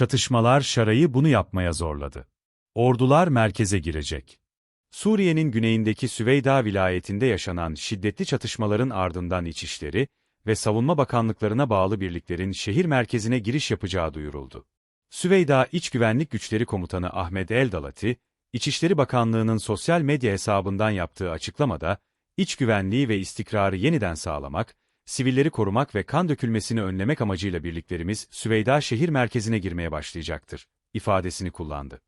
Çatışmalar Şara'yı bunu yapmaya zorladı. Ordular merkeze girecek. Suriye'nin güneyindeki Süveyda vilayetinde yaşanan şiddetli çatışmaların ardından İçişleri ve Savunma Bakanlıklarına bağlı birliklerin şehir merkezine giriş yapacağı duyuruldu. Süveyda İç Güvenlik Güçleri Komutanı Ahmet Eldalati, İçişleri Bakanlığı'nın sosyal medya hesabından yaptığı açıklamada, iç güvenliği ve istikrarı yeniden sağlamak, sivilleri korumak ve kan dökülmesini önlemek amacıyla birliklerimiz Süveyda şehir merkezine girmeye başlayacaktır, ifadesini kullandı.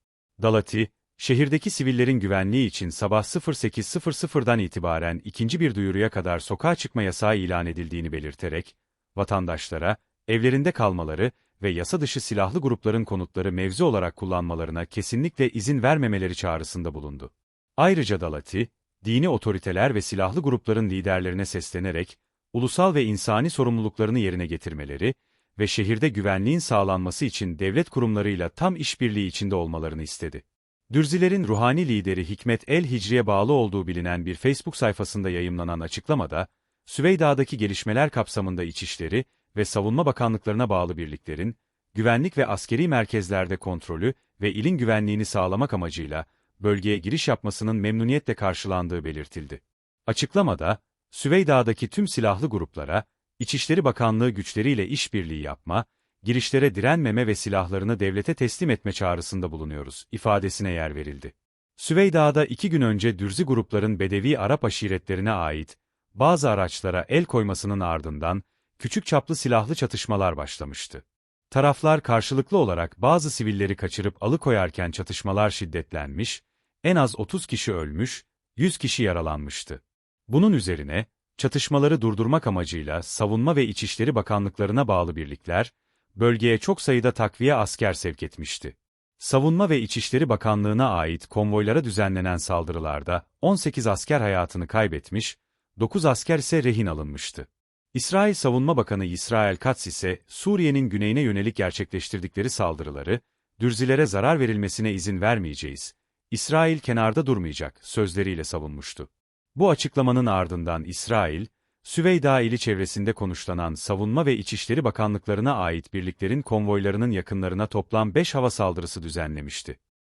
Dalati, şehirdeki sivillerin güvenliği için sabah 08.00'dan itibaren ikinci bir duyuruya kadar sokağa çıkma yasağı ilan edildiğini belirterek, vatandaşlara, evlerinde kalmaları ve yasa dışı silahlı grupların konutları mevzi olarak kullanmalarına kesinlikle izin vermemeleri çağrısında bulundu. Ayrıca Dalati, dini otoriteler ve silahlı grupların liderlerine seslenerek, ulusal ve insani sorumluluklarını yerine getirmeleri ve şehirde güvenliğin sağlanması için devlet kurumlarıyla tam işbirliği içinde olmalarını istedi. Dürzilerin ruhani lideri Hikmet el-Hicri'ye bağlı olduğu bilinen bir Facebook sayfasında yayımlanan açıklamada, Süveyda'daki gelişmeler kapsamında İçişleri ve Savunma Bakanlıklarına bağlı birliklerin, güvenlik ve askeri merkezlerde kontrolü ve ilin güvenliğini sağlamak amacıyla bölgeye giriş yapmasının memnuniyetle karşılandığı belirtildi. Açıklamada, Süveyda'daki tüm silahlı gruplara, İçişleri Bakanlığı güçleriyle işbirliği yapma, girişlere direnmeme ve silahlarını devlete teslim etme çağrısında bulunuyoruz, ifadesine yer verildi. Süveyda'da iki gün önce Dürzi grupların Bedevi Arap aşiretlerine ait bazı araçlara el koymasının ardından küçük çaplı silahlı çatışmalar başlamıştı. Taraflar karşılıklı olarak bazı sivilleri kaçırıp alıkoyarken çatışmalar şiddetlenmiş, en az 30 kişi ölmüş, 100 kişi yaralanmıştı. Bunun üzerine, çatışmaları durdurmak amacıyla Savunma ve İçişleri Bakanlıklarına bağlı birlikler, bölgeye çok sayıda takviye asker sevk etmişti. Savunma ve İçişleri Bakanlığı'na ait konvoylara düzenlenen saldırılarda 18 asker hayatını kaybetmiş, 9 asker ise rehin alınmıştı. İsrail Savunma Bakanı İsrail Katz ise Suriye'nin güneyine yönelik gerçekleştirdikleri saldırıları, Dürzilere zarar verilmesine izin vermeyeceğiz. İsrail kenarda durmayacak sözleriyle savunmuştu. Bu açıklamanın ardından İsrail, Süveyda ili çevresinde konuşlanan Savunma ve İçişleri Bakanlıklarına ait birliklerin konvoylarının yakınlarına toplam 5 hava saldırısı düzenlemişti.